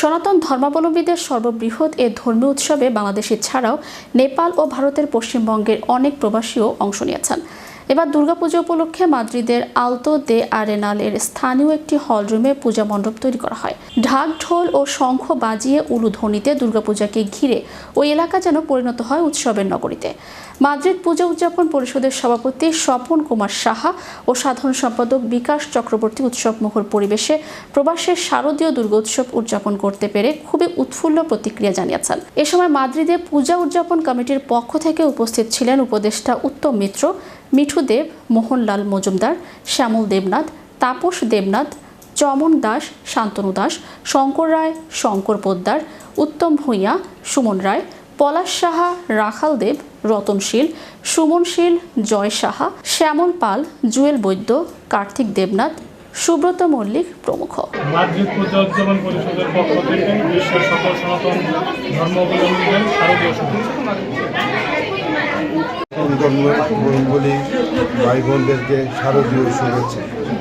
সনাতন ধর্মাবলম্বীদের সর্ববৃহৎ এ ধর্মীয় উৎসবে বাংলাদেশের ছাড়াও নেপাল ও ভারতের পশ্চিমবঙ্গের অনেক প্রবাসীও অংশ নিয়েছেন। এবার দুর্গাপুজো উপলক্ষে মাদ্রিদের আলতো দে আরেনালের স্থানীয় একটি হলরুমে পূজা মণ্ডপ তৈরি করা হয়। ঢাক, ঢোল ও শঙ্খ বাজিয়ে উলুধ্বনিতে দুর্গাপূজাকে ঘিরে ওই এলাকা যেন পরিণত হয় উৎসবের নগরীতে। মাদ্রিদ পূজা উদযাপন পরিষদের সভাপতি স্বপন কুমার সাহা ও সাধারণ সম্পাদক বিকাশ চক্রবর্তী উৎসব মুখর পরিবেশে প্রবাসের শারদীয় দুর্গোৎসব উদযাপন করতে পেরে খুবই উৎফুল্ল প্রতিক্রিয়া জানিয়েছেন। এ সময় মাদ্রিদে পূজা উদযাপন কমিটির পক্ষ থেকে উপস্থিত ছিলেন উপদেষ্টা উত্তম মিত্র মিঠু দেব, মোহনলাল মজুমদার, শ্যামল দেবনাথ, তাপস দেবনাথ, চমন দাস, শান্তনু দাস, শঙ্কর রায়, শঙ্কর পোদ্দার, উত্তম ভূঁইয়া, সুমন রায়, পলাশ সাহা, রাখাল দেব রতনশীল সুমনশীল জয় সাহা, শ্যামল পাল, জুয়েল বৈদ্য, কার্তিক দেবনাথ, সুব্রত মল্লিক প্রমুখ। পরিষদের পক্ষ থেকে বিশ্বের সকল সনাতন শারদীয় ধর্মবলী ভাই বোনদেরকে শারদীয় শুভেচ্ছা।